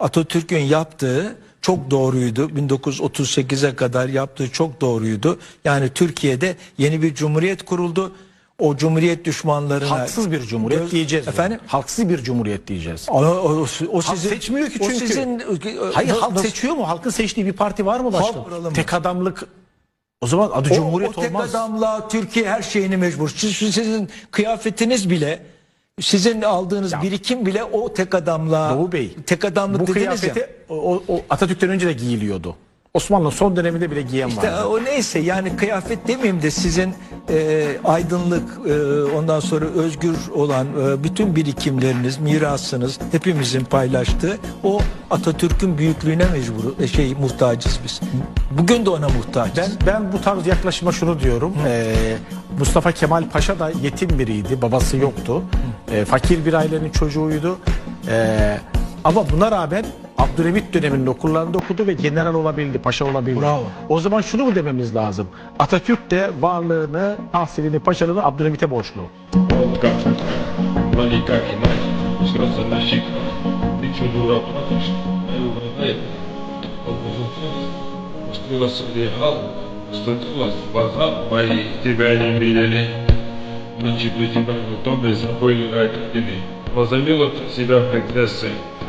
Atatürk'ün yaptığı çok doğruydu. 1938'e kadar yaptığı çok doğruydu. Yani Türkiye'de yeni bir cumhuriyet kuruldu. O cumhuriyet düşmanlarına Halksız bir cumhuriyet Göz- diyeceğiz. Efendim? Halksız bir cumhuriyet diyeceğiz. O, o, o Halk sizin, seçmiyor ki o çünkü. sizin Hayır halk nasıl- seçiyor mu? Halkın seçtiği bir parti var mı? Halk mı? Tek adamlık o zaman adı O, cumhuriyet o tek olmaz. adamla Türkiye her şeyini mecbur. Siz, sizin kıyafetiniz bile sizin aldığınız birikim bile o tek adamla Doğu Bey. tek adamlık Bu dediniz kıyafeti ya. o, o- Atatürk'ten önce de giyiliyordu. Osmanlı son döneminde bile giyen İşte vardı. o neyse yani kıyafet demeyeyim de sizin e, aydınlık e, ondan sonra özgür olan e, bütün birikimleriniz, mirasınız hepimizin paylaştığı o Atatürk'ün büyüklüğüne mecbur e, şey muhtacız biz. Bugün de ona muhtacız. Ben ben bu tarz yaklaşıma şunu diyorum. Ee, Mustafa Kemal Paşa da yetim biriydi. Babası yoktu Ee, fakir bir ailenin çocuğuydu. Ee, ama buna rağmen Abdülhamit döneminde okullarında okudu ve general olabildi, paşa olabildi. Bravo. O zaman şunu mu dememiz lazım? Atatürk de varlığını, tahsilini, paşalığını Abdülhamit'e borçlu. Волга, Валика Кинай, Сразу на щик, Ничего дура платишь, а его знает. Он Пустила согревал, статулась бага, мои тебя не видели. Ночи до тебя готовы забыли родители. Возомнила ты себя принцессой,